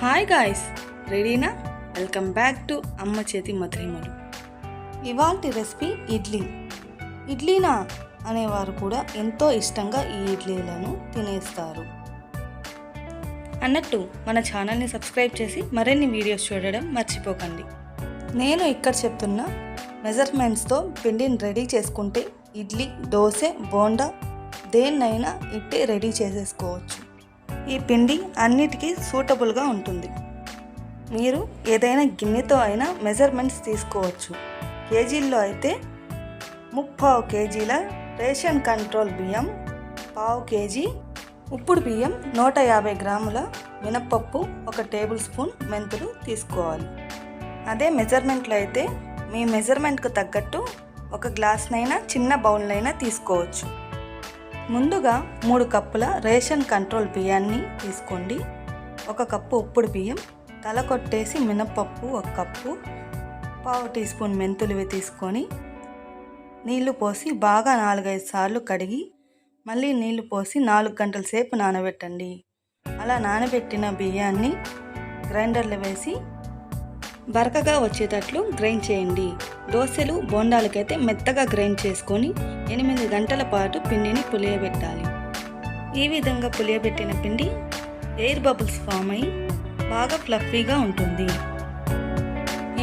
Hi guys రెడీనా welcome back to అమ్మ చేతి మధురిమలు ఇవాల్టి రెసిపీ ఇడ్లీ. ఇడ్లీనా అనేవారు కూడా ఎంతో ఇష్టంగా ఈ ఇడ్లీలను తినేస్తారు. అన్నట్టు మన ఛానల్ని సబ్స్క్రైబ్ చేసి మరిన్ని వీడియోస్ చూడడం మర్చిపోకండి. నేను ఇక్కడ చెప్తున్న మెజర్మెంట్స్తో పిండిని రెడీ చేసుకుంటే ఇడ్లీ దోశ బోండా దేన్నైనా ఇట్టే రెడీ చేసేసుకోవచ్చు. ఈ పిండి అన్నిటికీ సూటబుల్గా ఉంటుంది. మీరు ఏదైనా గిన్నెతో అయినా మెజర్మెంట్స్ తీసుకోవచ్చు. కేజీల్లో అయితే ముప్పావు కేజీల రేషన్ కంట్రోల్ బియ్యం పావు కేజీ ఉప్పుడు బియ్యం నూట యాభై గ్రాముల మినప్పప్పు ఒక టేబుల్ స్పూన్ మెంతులు తీసుకోవాలి. అదే మెజర్మెంట్లో అయితే మీ మెజర్మెంట్కు తగ్గట్టు ఒక గ్లాస్నైనా చిన్న బౌల్నైనా తీసుకోవచ్చు. ముందుగా మూడు కప్పుల రేషన్ కంట్రోల్ బియ్యాన్ని తీసుకోండి. ఒక కప్పు ఉప్పుడు బియ్యం తల కొట్టేసి మినపప్పు ఒక కప్పు పావు టీ స్పూన్ మెంతులువి తీసుకొని నీళ్ళు పోసి బాగా నాలుగైదు సార్లు కడిగి మళ్ళీ నీళ్ళు పోసి నాలుగు గంటల సేపు నానబెట్టండి. అలా నానబెట్టిన బియ్యాన్ని గ్రైండర్లో వేసి బరకగా వచ్చేటట్లు గ్రైండ్ చేయండి. దోశలు బోండాలకైతే మెత్తగా గ్రైండ్ చేసుకొని ఎనిమిది గంటల పాటు పిండిని పులియబెట్టాలి. ఈ విధంగా పులియబెట్టిన పిండి ఎయిర్ బబుల్స్ ఫామ్ అయి బాగా ఫ్లఫీగా ఉంటుంది.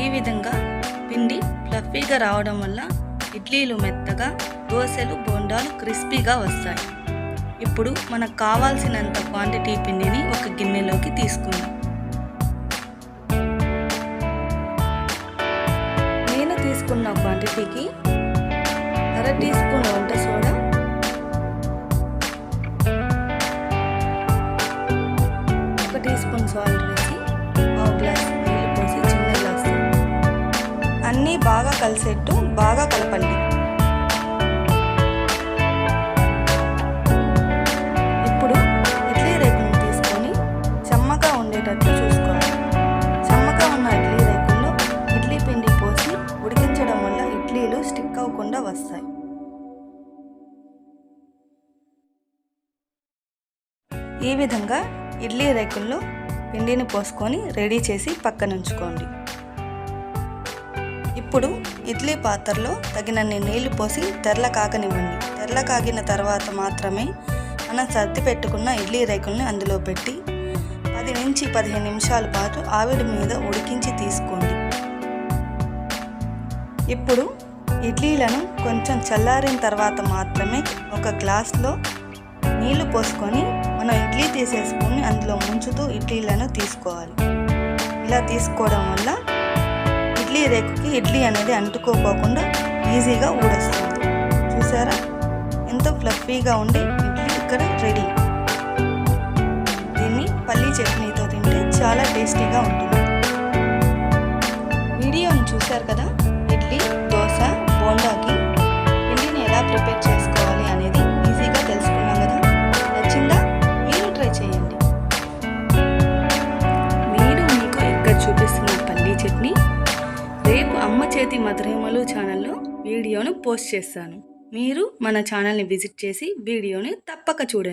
ఈ విధంగా పిండి ఫ్లఫీగా రావడం వల్ల ఇడ్లీలు మెత్తగా దోశలు బోండాలు క్రిస్పీగా వస్తాయి. ఇప్పుడు మనకు కావాల్సినంత క్వాంటిటీ పిండిని ఒక గిన్నెలోకి తీసుకుందాం. తీసుకున్న క్వాంటిటీకి అర టీ స్పూన్ వంట సోడా. ఒక టీ స్పూన్ సాల్ట్ వేసి పావు గ్లాస్ నీళ్ళు పోసి చిన్న గ్లాస్. అన్నీ బాగా కలిసేట్టు బాగా కలపండి. ఈ విధంగా ఇడ్లీ రేకుల్లో పిండిని పోసుకొని రెడీ చేసి పక్కనుంచుకోండి. ఇప్పుడు ఇడ్లీ పాత్రలో తగినన్ని నీళ్ళు పోసి తెరల కాగనివ్వండి. తెరల కాగిన తర్వాత మాత్రమే మనం సర్ది పెట్టుకున్న ఇడ్లీ రేకుల్ని అందులో పెట్టి పది నుంచి పదిహేను నిమిషాల పాటు ఆవిరి మీద ఉడికించి తీసుకోండి. ఇప్పుడు ఇడ్లీలను కొంచెం చల్లారిన తర్వాత మాత్రమే ఒక గ్లాస్లో నీళ్ళు పోసుకొని మనం ఇడ్లీ తీసేసుకొని అందులో ముంచుతూ ఇడ్లీలను తీసుకోవాలి. ఇలా తీసుకోవడం వల్ల ఇడ్లీ రేకుకి ఇడ్లీ అనేది అంటుకోపోకుండా ఈజీగా ఊడొస్తుంది. చూసారా? ఎంతో ఫ్లఫీగా ఉండి ఇడ్లీ ఇక్కడ రెడీ. దీన్ని పల్లీ చట్నీతో తింటే చాలా టేస్టీగా ఉంటుంది. వీడియోని చూశారు కదా? చేతి మధురిమలు ఛానల్లో వీడియోను పోస్ట్ చేస్తాను. మీరు మన ఛానల్ని విజిట్ చేసి వీడియోని తప్పక చూడండి.